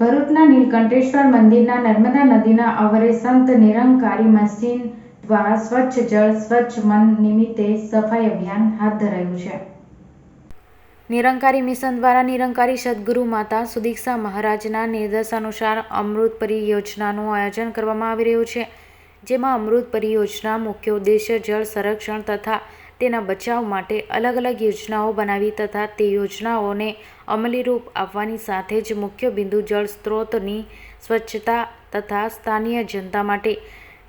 ભરૂચના નીલકંઠેશ્વર મંદિરના નર્મદા નદીના અવરે સંત નિરંકારી મસ્જિદ દ્વારા સ્વચ્છ જળ, સ્વચ્છ મન નિમિત્તે સફાઈ અભિયાન હાથ ધરાયું છે. નિરંકારી મિશન દ્વારા નિરંકારી સદગુરુ માતા સુદીક્ષા મહારાજના નિર્દેશાનુસાર અમૃત પરિયોજનાનું આયોજન કરવામાં આવી રહ્યું છે, જેમાં અમૃત પરિયોજના મુખ્ય ઉદ્દેશ્ય જળ સંરક્ષણ તથા તેના બચાવ માટે અલગ અલગ યોજનાઓ બનાવી તથા તે યોજનાઓને અમલીરૂપ આપવાની સાથે જ મુખ્ય બિંદુ જળ સ્ત્રોતની સ્વચ્છતા તથા સ્થાનીય જનતા માટે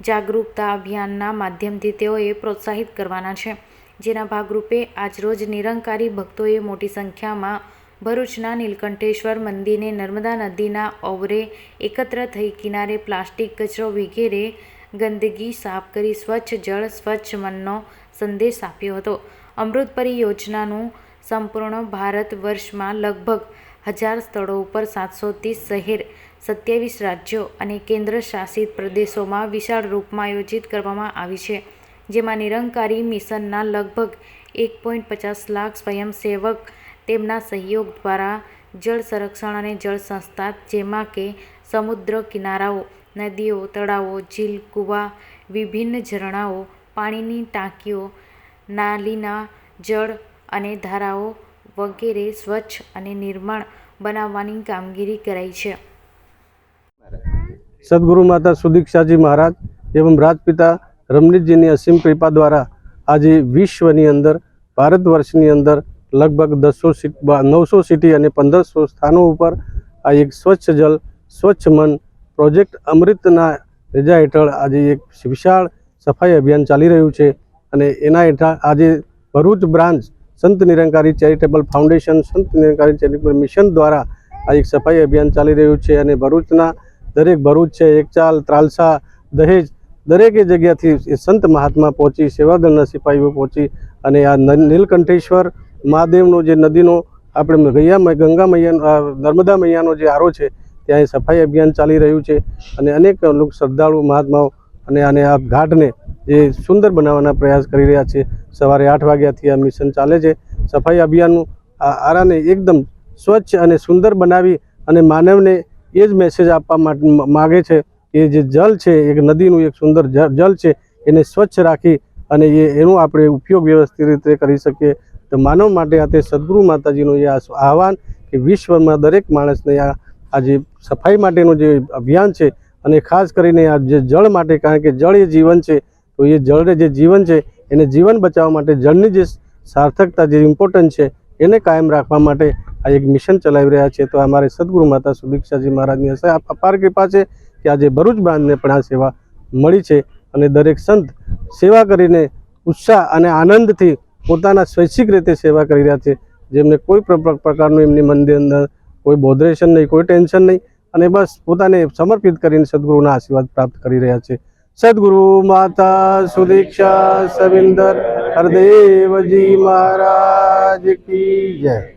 જાગરૂકતા અભિયાનના માધ્યમથી તેઓએ પ્રોત્સાહિત કરવાના છે. જેના ભાગરૂપે આજરોજ નિરંકારી ભક્તોએ મોટી સંખ્યામાં ભરૂચના નીલકંઠેશ્વર મંદિરને નર્મદા નદીના ઓવરે એકત્ર થઈ કિનારે પ્લાસ્ટિક કચરો વગેરે ગંદકી સાફ કરી સ્વચ્છ જળ, સ્વચ્છ મનનો સંદેશ આપ્યો હતો. અમૃત પરિયોજનાનું સંપૂર્ણ ભારત વર્ષમાં લગભગ હજાર સ્થળો ઉપર સાતસો ત્રીસ શહેર, સત્યાવીસ રાજ્યો અને કેન્દ્ર શાસિત પ્રદેશોમાં વિશાળ રૂપમાં આયોજિત કરવામાં આવી છે, જેમાં નિરંકારી મિશનના લગભગ એક પોઈન્ટ પચાસ લાખ સ્વયંસેવક તેમના સહયોગ દ્વારા જળ સંરક્ષણ અને જળ સંસ્થા, જેમાં કે સમુદ્ર કિનારાઓ, નદીઓ, તળાવો, ઝીલ, કૂવા, વિભિન્ન ઝરણાઓ પાણીની ટાંકીઓ, નાલીના જળ અને ધારાઓ વગેરે સ્વચ્છ અને નિર્મળ બનાવવાની કામગીરી કરાઈ છે. સદગુરુ માતા સુદીક્ષાજી મહારાજ એવં રાજપિતા રમણીતજીની અસીમ કૃપા દ્વારા આજે વિશ્વની અંદર, ભારત વર્ષની અંદર લગભગ દસો નવસો સિટી અને પંદરસો સ્થાનો ઉપર આ એક સ્વચ્છ જલ, સ્વચ્છ મન પ્રોજેક્ટ અમૃતના રજા હેઠળ આજે એક વિશાળ સફાઈ અભિયાન ચાલી રહ્યું છે અને એના હેઠળ આજે ભરૂચ બ્રાન્ચ સંત નિરંકારી ચેરિટેબલ ફાઉન્ડેશન, સંત નિરંકારી ચેરિટેબલ મિશન દ્વારા આ એક સફાઈ અભિયાન ચાલી રહ્યું છે અને ભરૂચના દરેક ભરૂચ છે, એકચાલ, ત્રાલસા, દહેજ, દરેકે જગ્યાથી એ સંત મહાત્મા પહોંચી, સેવાદળના સિપાહીઓ પહોંચી અને આ નીલકંઠેશ્વર મહાદેવનો જે નદીનો આપણે ગૈયા ગંગા મૈયા નર્મદા મૈયાનો જે આરો છે, ત્યાં સફાઈ અભિયાન ચાલી રહ્યું છે અને અનેક શ્રદ્ધાળુ મહાત્માઓ અને આને આ ઘાટને જે સુંદર બનાવવાના પ્રયાસ કરી રહ્યા છે. સવારે આઠ વાગ્યાથી આ મિશન ચાલે છે. સફાઈ અભિયાનનું આ આરાને એકદમ સ્વચ્છ અને સુંદર બનાવી અને માનવને એ જ મેસેજ આપવા માગે છે કે જે જલ છે, એક નદીનું એક સુંદર જલ છે, એને સ્વચ્છ રાખી અને એ, એનો આપણે ઉપયોગ વ્યવસ્થિત રીતે કરી શકીએ. તો માનવ માટે આ તે સદગુરુ માતાજીનું એ આહવાન કે વિશ્વમાં દરેક માણસને આ આ જે સફાઈ માટેનું જે અભિયાન છે અને ખાસ કરીને આ જે જળ માટે, કારણ કે જળ એ જીવન છે, તો એ જળને જે જીવન છે, એને જીવન બચાવવા માટે જળની જે સાર્થકતા, જે ઇમ્પોર્ટન્ટ છે, એને કાયમ રાખવા માટે આ એક મિશન ચલાવી રહ્યા છે. તો અમારે સદગુરુ માતા સુદીક્ષાજી મહારાજની અપાર કૃપા છે કે આજે ભરૂચ બાંધને પણ આ સેવા મળી છે અને દરેક સંત સેવા કરીને ઉત્સાહ અને આનંદથી પોતાના સ્વૈચ્છિક રીતે સેવા કરી રહ્યા છે. જેમને કોઈ પ્ર- પ્ર- પ્રકારનું એમની મંદિર અંદર કોઈ બોધરેશન નહીં, કોઈ ટેન્શન નહીં. અને બસ પોતાને સમર્પિત કરીને સદગુરુના આશીર્વાદ પ્રાપ્ત કરી રહ્યા છે. સદગુરુ માતા સુદીક્ષા સવિંદર હરદેવજી મહારાજ કી જય.